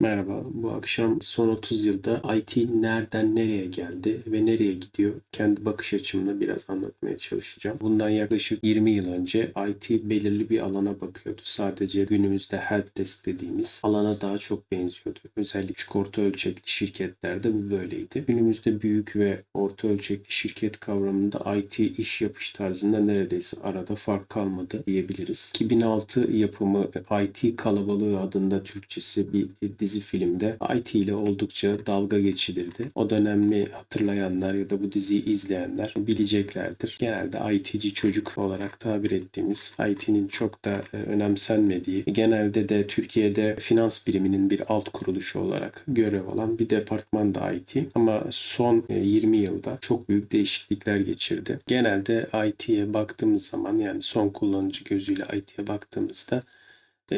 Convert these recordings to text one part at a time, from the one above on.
Merhaba, bu akşam son 30 yılda IT nereden nereye geldi ve nereye gidiyor? Kendi bakış açımla biraz anlatmaya çalışacağım. Bundan yaklaşık 20 yıl önce IT belirli bir alana bakıyordu. Sadece günümüzde helpdesk dediğimiz alana daha çok benziyordu. Özellikle küçük orta ölçekli şirketlerde bu böyleydi. Günümüzde büyük ve orta ölçekli şirket kavramında IT iş yapış tarzında neredeyse arada fark kalmadı diyebiliriz. 2006 yapımı IT Kalabalığı adında Türkçesi bir filmde IT ile oldukça dalga geçilirdi. O dönemi hatırlayanlar ya da bu diziyi izleyenler bileceklerdir. Genelde IT'ci çocuk olarak tabir ettiğimiz IT'nin çok da e, önemsenmediği, genelde de Türkiye'de finans biriminin bir alt kuruluşu olarak görev alan bir departman da IT. Ama son e, 20 yılda çok büyük değişiklikler geçirdi. Genelde IT'ye baktığımız zaman yani son kullanıcı gözüyle IT'ye baktığımızda e,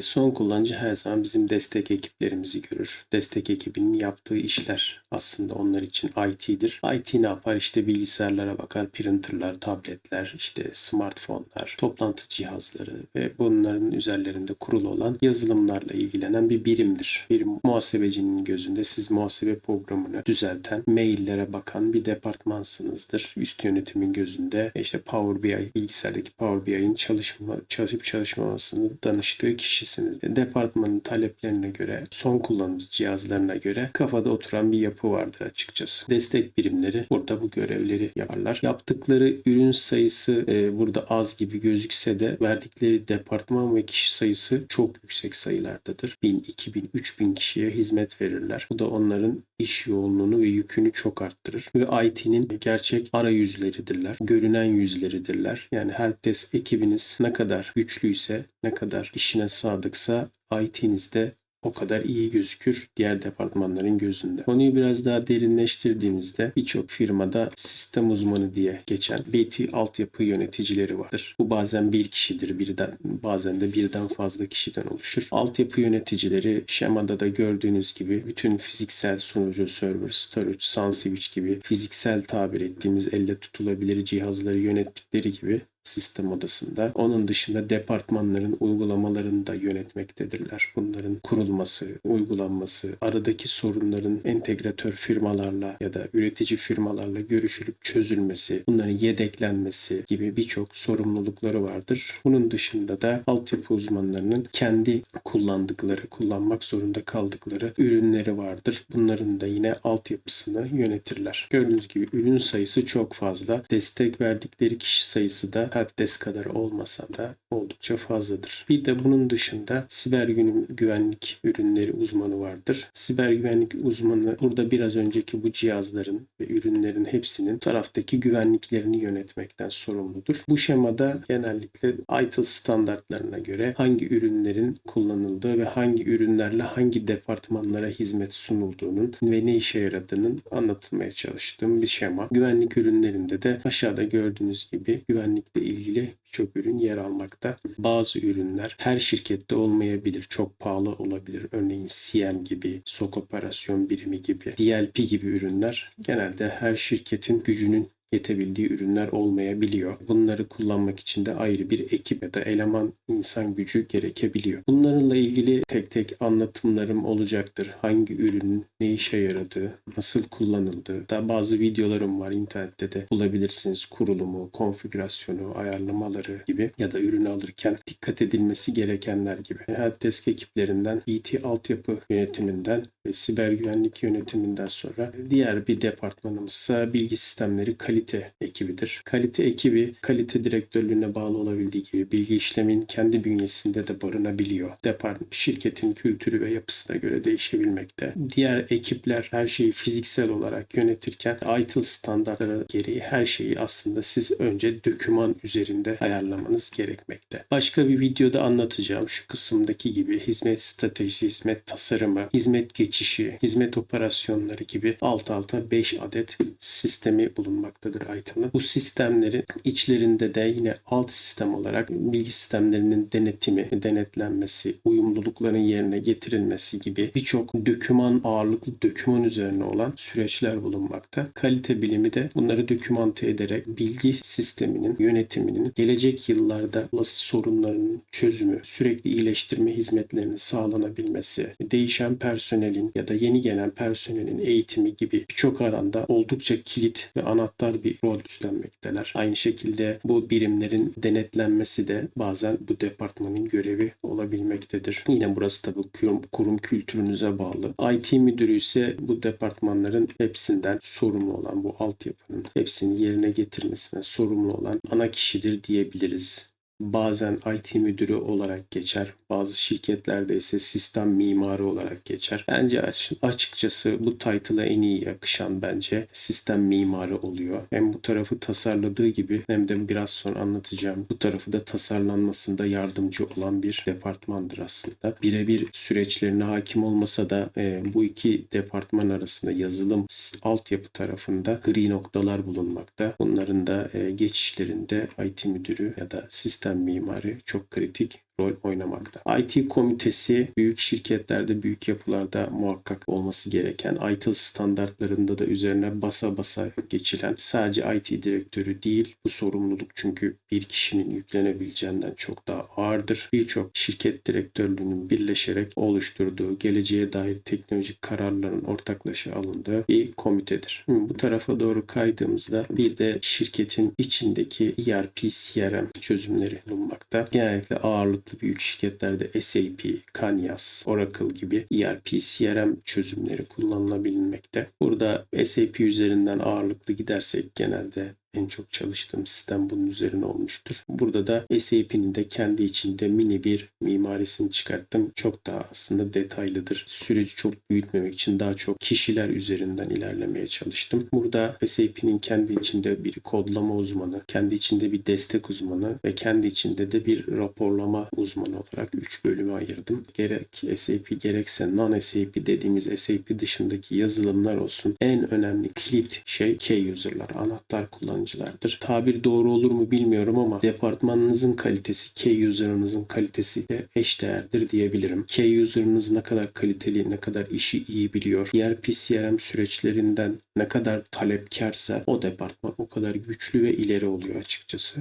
Son kullanıcı her zaman bizim destek ekiplerimizi görür. Destek ekibinin yaptığı işler aslında onlar için IT'dir. IT ne yapar? İşte bilgisayarlara bakar, printerlar, tabletler, işte smartphone'lar, toplantı cihazları ve bunların üzerlerinde kurulu olan yazılımlarla ilgilenen bir birimdir. Bir muhasebecinin gözünde siz muhasebe programını düzelten, maillere bakan bir departmansınızdır. Üst yönetimin gözünde işte Power BI, bilgisayardaki Power BI'nin çalışma, çalışıp çalışmamasını danıştığı kişisiniz. Departmanın taleplerine göre, son kullanıcı cihazlarına göre kafada oturan bir yapı vardır açıkçası. Destek birimleri burada bu görevleri yaparlar. Yaptıkları ürün sayısı e, burada az gibi gözükse de verdikleri departman ve kişi sayısı çok yüksek sayılardadır. 1000, 2000, 3000 kişiye hizmet verirler. Bu da onların iş yoğunluğunu ve yükünü çok arttırır. Ve IT'nin gerçek arayüzleridirler. Görünen yüzleridirler. Yani helpdesk ekibiniz ne kadar güçlüyse, ne kadar işine sadıksa IT'nizde o kadar iyi gözükür diğer departmanların gözünde. Konuyu biraz daha derinleştirdiğimizde birçok firmada sistem uzmanı diye geçen BT altyapı yöneticileri vardır. Bu bazen bir kişidir, birden bazen de birden fazla kişiden oluşur. Altyapı yöneticileri şemada da gördüğünüz gibi bütün fiziksel sunucu, server, storage, sun switch gibi fiziksel tabir ettiğimiz elle tutulabilir cihazları yönettikleri gibi sistem odasında. Onun dışında departmanların uygulamalarını da yönetmektedirler. Bunların kurulması, uygulanması, aradaki sorunların entegratör firmalarla ya da üretici firmalarla görüşülüp çözülmesi, bunların yedeklenmesi gibi birçok sorumlulukları vardır. Bunun dışında da altyapı uzmanlarının kendi kullandıkları, kullanmak zorunda kaldıkları ürünleri vardır. Bunların da yine altyapısını yönetirler. Gördüğünüz gibi ürün sayısı çok fazla. Destek verdikleri kişi sayısı da helpdesk kadar olmasa da oldukça fazladır. Bir de bunun dışında siber güvenlik ürünleri uzmanı vardır. Siber güvenlik uzmanı burada biraz önceki bu cihazların ve ürünlerin hepsinin taraftaki güvenliklerini yönetmekten sorumludur. Bu şemada genellikle ITIL standartlarına göre hangi ürünlerin kullanıldığı ve hangi ürünlerle hangi departmanlara hizmet sunulduğunun ve ne işe yaradığının anlatılmaya çalıştığım bir şema. Güvenlik ürünlerinde de aşağıda gördüğünüz gibi güvenlikle ilgili birçok ürün yer almakta. Bazı ürünler her şirkette olmayabilir. Çok pahalı olabilir. Örneğin CM gibi, SOC operasyon birimi gibi, DLP gibi ürünler genelde her şirketin gücünün yetebildiği ürünler olmayabiliyor. Bunları kullanmak için de ayrı bir ekip ya da eleman insan gücü gerekebiliyor. Bunlarla ilgili tek tek anlatımlarım olacaktır. Hangi ürünün ne işe yaradığı, nasıl kullanıldığı da bazı videolarım var internette de bulabilirsiniz. Kurulumu, konfigürasyonu, ayarlamaları gibi ya da ürünü alırken dikkat edilmesi gerekenler gibi. Helpdesk ekiplerinden, IT altyapı yönetiminden ve siber güvenlik yönetiminden sonra diğer bir departmanımızsa bilgi sistemleri kalite ekibidir. Kalite ekibi kalite direktörlüğüne bağlı olabildiği gibi bilgi işlemin kendi bünyesinde de barınabiliyor. Depart şirketin kültürü ve yapısına göre değişebilmekte. Diğer ekipler her şeyi fiziksel olarak yönetirken ITIL standartları gereği her şeyi aslında siz önce döküman üzerinde ayarlamanız gerekmekte. Başka bir videoda anlatacağım şu kısımdaki gibi hizmet stratejisi, hizmet tasarımı, hizmet geçişi, hizmet operasyonları gibi alt alta 5 adet sistemi bulunmaktadır. Vardır ITIL'ın. Bu sistemleri içlerinde de yine alt sistem olarak bilgi sistemlerinin denetimi, denetlenmesi, uyumlulukların yerine getirilmesi gibi birçok döküman ağırlıklı döküman üzerine olan süreçler bulunmakta. Kalite bilimi de bunları dokümante ederek bilgi sisteminin yönetiminin gelecek yıllarda olası sorunların çözümü, sürekli iyileştirme hizmetlerinin sağlanabilmesi, değişen personelin ya da yeni gelen personelin eğitimi gibi birçok alanda oldukça kilit ve anahtar bir rol üstlenmekteler. Aynı şekilde bu birimlerin denetlenmesi de bazen bu departmanın görevi olabilmektedir. Yine burası tabii kurum, kurum kültürünüze bağlı. IT müdürü ise bu departmanların hepsinden sorumlu olan bu altyapının hepsini yerine getirmesine sorumlu olan ana kişidir diyebiliriz bazen IT müdürü olarak geçer. Bazı şirketlerde ise sistem mimarı olarak geçer. Bence açıkçası bu title'a en iyi yakışan bence sistem mimarı oluyor. Hem bu tarafı tasarladığı gibi hem de biraz sonra anlatacağım bu tarafı da tasarlanmasında yardımcı olan bir departmandır aslında. Birebir süreçlerine hakim olmasa da e, bu iki departman arasında yazılım altyapı tarafında gri noktalar bulunmakta. Bunların da e, geçişlerinde IT müdürü ya da sistem mimarı çok kritik rol oynamakta. IT komitesi büyük şirketlerde, büyük yapılarda muhakkak olması gereken, IT standartlarında da üzerine basa basa geçilen sadece IT direktörü değil, bu sorumluluk çünkü bir kişinin yüklenebileceğinden çok daha ağırdır. Birçok şirket direktörlüğünün birleşerek oluşturduğu, geleceğe dair teknolojik kararların ortaklaşa alındığı bir komitedir. Bu tarafa doğru kaydığımızda bir de şirketin içindeki ERP, CRM çözümleri bulunmakta. Genellikle ağırlık ağırlıklı büyük şirketlerde SAP, Kanyas, Oracle gibi ERP, CRM çözümleri kullanılabilmekte. Burada SAP üzerinden ağırlıklı gidersek genelde en çok çalıştığım sistem bunun üzerine olmuştur. Burada da SAP'nin de kendi içinde mini bir mimarisini çıkarttım. Çok daha aslında detaylıdır. Süreci çok büyütmemek için daha çok kişiler üzerinden ilerlemeye çalıştım. Burada SAP'nin kendi içinde bir kodlama uzmanı, kendi içinde bir destek uzmanı ve kendi içinde de bir raporlama uzmanı olarak 3 bölüme ayırdım. Gerek SAP gerekse non-SAP dediğimiz SAP dışındaki yazılımlar olsun. En önemli kilit şey key user'lar, anahtar kullanıcı kullanıcılardır. Tabir doğru olur mu bilmiyorum ama departmanınızın kalitesi key user'ınızın kalitesi de eşdeğerdir diyebilirim. Key user'ınız ne kadar kaliteli, ne kadar işi iyi biliyor, ERP CRM süreçlerinden ne kadar talepkarsa o departman o kadar güçlü ve ileri oluyor açıkçası.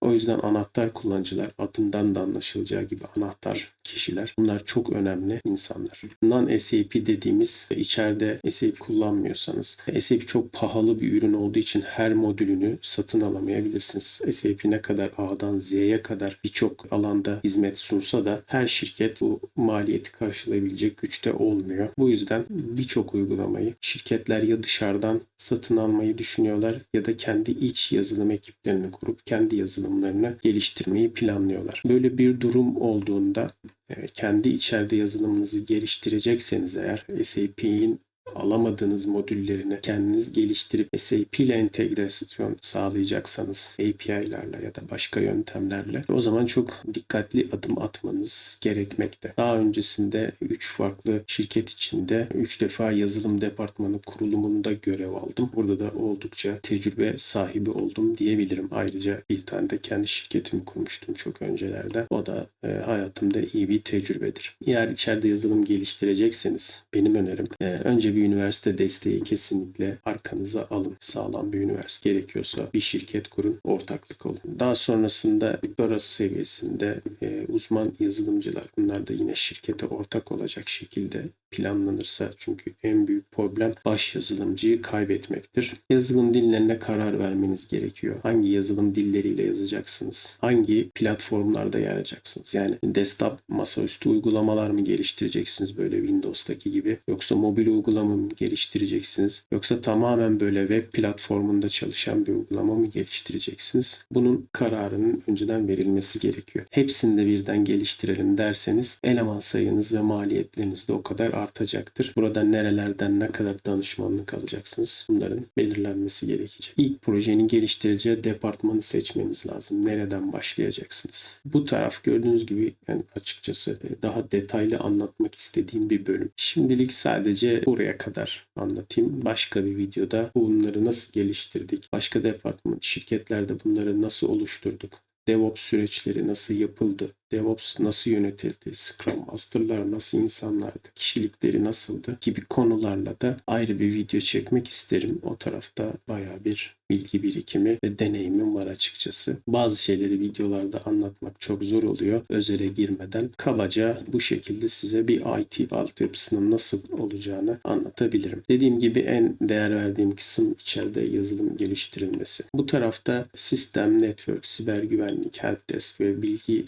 O yüzden anahtar kullanıcılar adından da anlaşılacağı gibi anahtar kişiler. Bunlar çok önemli insanlar. Non-SAP dediğimiz içeride SAP kullanmıyorsanız SAP çok pahalı bir ürün olduğu için her modülünü satın alamayabilirsiniz. SAP ne kadar A'dan Z'ye kadar birçok alanda hizmet sunsa da her şirket bu maliyeti karşılayabilecek güçte olmuyor. Bu yüzden birçok uygulamayı şirketler ya dışarıdan satın almayı düşünüyorlar ya da kendi iç yazılım ekiplerini kurup kendi yazılımlarını geliştirmeyi planlıyorlar. Böyle bir durum olduğunda kendi içeride yazılımınızı geliştirecekseniz eğer SAP'in alamadığınız modüllerini kendiniz geliştirip SAP ile entegrasyon sağlayacaksanız API'lerle ya da başka yöntemlerle o zaman çok dikkatli adım atmanız gerekmekte. Daha öncesinde 3 farklı şirket içinde 3 defa yazılım departmanı kurulumunda görev aldım. Burada da oldukça tecrübe sahibi oldum diyebilirim. Ayrıca bir tane de kendi şirketimi kurmuştum çok öncelerde. O da e, hayatımda iyi bir tecrübedir. Eğer içeride yazılım geliştirecekseniz benim önerim e, önce bir bir üniversite desteği kesinlikle arkanıza alın. Sağlam bir üniversite gerekiyorsa bir şirket kurun, ortaklık olun. Daha sonrasında doktora seviyesinde e, uzman yazılımcılar bunlar da yine şirkete ortak olacak şekilde planlanırsa çünkü en büyük problem baş yazılımcıyı kaybetmektir. Yazılım dillerine karar vermeniz gerekiyor. Hangi yazılım dilleriyle yazacaksınız? Hangi platformlarda yarayacaksınız? Yani desktop masaüstü uygulamalar mı geliştireceksiniz böyle Windows'taki gibi yoksa mobil uygulama mı geliştireceksiniz? Yoksa tamamen böyle web platformunda çalışan bir uygulama mı geliştireceksiniz? Bunun kararının önceden verilmesi gerekiyor. Hepsini de birden geliştirelim derseniz eleman sayınız ve maliyetleriniz de o kadar artacaktır. Burada nerelerden ne kadar danışmanlık alacaksınız bunların belirlenmesi gerekecek. İlk projenin geliştireceği departmanı seçmeniz lazım. Nereden başlayacaksınız? Bu taraf gördüğünüz gibi yani açıkçası e, daha detaylı anlatmak istediğim bir bölüm. Şimdilik sadece buraya kadar anlatayım. Başka bir videoda bunları nasıl geliştirdik, başka departman şirketlerde bunları nasıl oluşturduk, DevOps süreçleri nasıl yapıldı, DevOps nasıl yönetildi, Scrum Master'lar nasıl insanlardı, kişilikleri nasıldı gibi konularla da ayrı bir video çekmek isterim. O tarafta baya bir bilgi birikimi ve deneyimim var açıkçası. Bazı şeyleri videolarda anlatmak çok zor oluyor. Özele girmeden kabaca bu şekilde size bir IT altyapısının nasıl olacağını anlatabilirim. Dediğim gibi en değer verdiğim kısım içeride yazılım geliştirilmesi. Bu tarafta sistem, network, siber güvenlik, helpdesk ve bilgi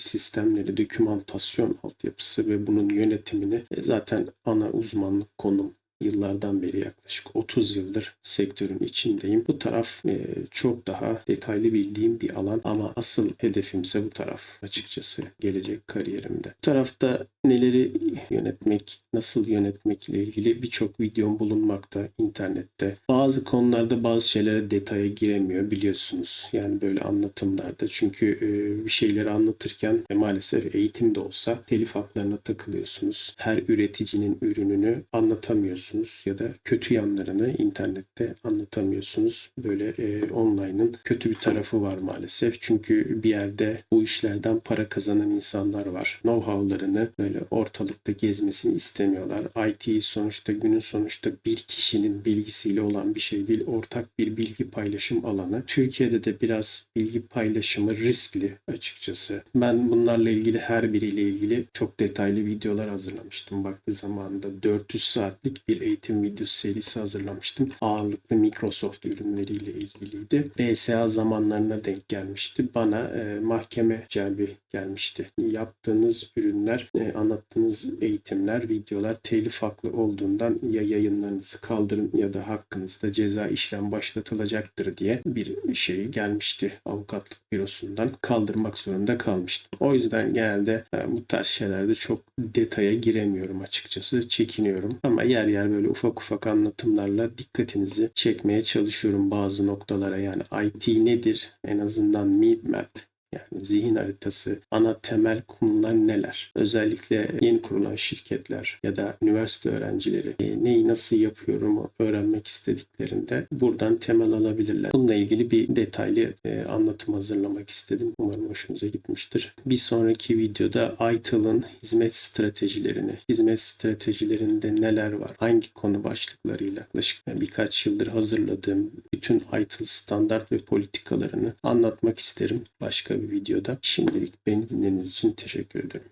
sistemleri, dokümantasyon altyapısı ve bunun yönetimini e, zaten ana uzmanlık konum yıllardan beri yaklaşık 30 yıldır sektörün içindeyim. Bu taraf e, çok daha detaylı bildiğim bir alan ama asıl hedefimse bu taraf açıkçası gelecek kariyerimde. Bu tarafta neleri yönetmek, nasıl yönetmek ile ilgili birçok videom bulunmakta internette. Bazı konularda bazı şeylere detaya giremiyor biliyorsunuz. Yani böyle anlatımlarda çünkü e, bir şeyleri anlatırken e, maalesef eğitim de olsa telif haklarına takılıyorsunuz. Her üreticinin ürününü anlatamıyorsunuz ya da kötü yanlarını internette anlatamıyorsunuz. Böyle e, online'ın kötü bir tarafı var maalesef. Çünkü bir yerde bu işlerden para kazanan insanlar var. Know-how'larını böyle ortalıkta gezmesini istemiyorlar. IT sonuçta günün sonuçta bir kişinin bilgisiyle olan bir şey değil. Ortak bir bilgi paylaşım alanı. Türkiye'de de biraz bilgi paylaşımı riskli açıkçası. Ben bunlarla ilgili her biriyle ilgili çok detaylı videolar hazırlamıştım. Vakti zamanında 400 saatlik bir eğitim videosu serisi hazırlamıştım. Ağırlıklı Microsoft ürünleriyle ilgiliydi. BSA zamanlarına denk gelmişti. Bana e, mahkeme celbi gelmişti. Yaptığınız ürünler, e, anlattığınız eğitimler, videolar telif haklı olduğundan ya yayınlarınızı kaldırın ya da hakkınızda ceza işlem başlatılacaktır diye bir şey gelmişti avukatlık bürosundan. Kaldırmak zorunda kalmıştım. O yüzden genelde e, bu tarz şeylerde çok detaya giremiyorum açıkçası. Çekiniyorum. Ama yer yer böyle ufak ufak anlatımlarla dikkatinizi çekmeye çalışıyorum bazı noktalara. Yani IT nedir? En azından map yani zihin haritası, ana temel konular neler? Özellikle yeni kurulan şirketler ya da üniversite öğrencileri e, neyi nasıl yapıyorum öğrenmek istediklerinde buradan temel alabilirler. Bununla ilgili bir detaylı e, anlatım hazırlamak istedim. Umarım hoşunuza gitmiştir. Bir sonraki videoda ITIL'ın hizmet stratejilerini, hizmet stratejilerinde neler var, hangi konu başlıklarıyla yaklaşık birkaç yıldır hazırladığım bütün ITIL standart ve politikalarını anlatmak isterim. Başka bir videoda. Şimdilik beni dinlediğiniz için teşekkür ederim.